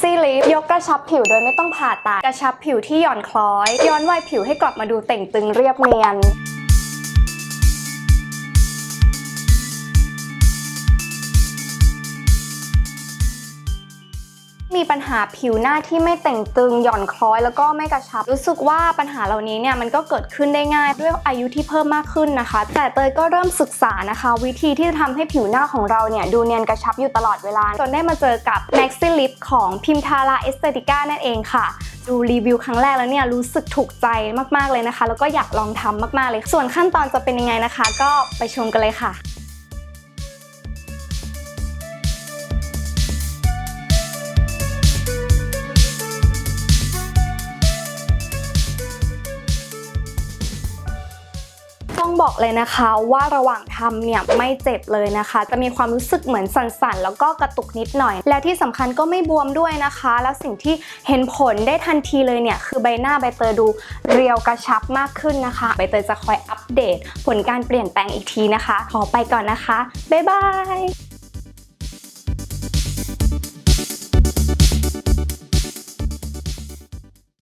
ซี่ลิฟยกกระชับผิวโดยไม่ต้องผ่าตัดกระชับผิวที่หย่อนคล้อย ย้อนวัยผิวให้กลับมาดูเต่งตึงเรียบเนียน มีปัญหาผิวหน้าที่ไม่เต่งตึงหย่อนคล้อยแล้วก็ไม่กระชับ รู้สึกว่าปัญหาเหล่านี้เนี่ยมันก็เกิดขึ้นได้ง่ายด้วยอายุที่เพิ่มมากขึ้นนะคะ แต่เตยก็เริ่มศึกษานะคะ วิธีที่จะทำให้ผิวหน้าของเราเนี่ยดูเนียนกระชับอยู่ตลอดเวลา จนได้มาเจอกับ Maxi Lip ของพิมทาราเอสเตติก้านั่นเองค่ะดูรีวิวครั้งแรกแล้วเนี่ยรู้สึกถูกใจมากๆเลยนะคะ แล้วก็อยากลองทำมากๆเลย ส่วนขั้นตอนจะเป็นยังไงนะคะ ก็ไปชมกันเลยค่ะ บอกเลยนะคะว่าระหว่างทำเนี่ยไม่เจ็บเลยนะคะ จะมีความรู้สึกเหมือนสั่นๆ แล้วก็กระตุกนิดหน่อย และที่สำคัญก็ไม่บวมด้วยนะคะ แล้วสิ่งที่เห็นผลได้ทันทีเลยเนี่ยคือใบหน้าใบเตยดูเรียวกระชับมากขึ้นนะคะใบเตยจะคอยอัปเดต ผลการเปลี่ยนแปลงอีกทีนะคะ ขอไปก่อนนะคะบ๊ายบาย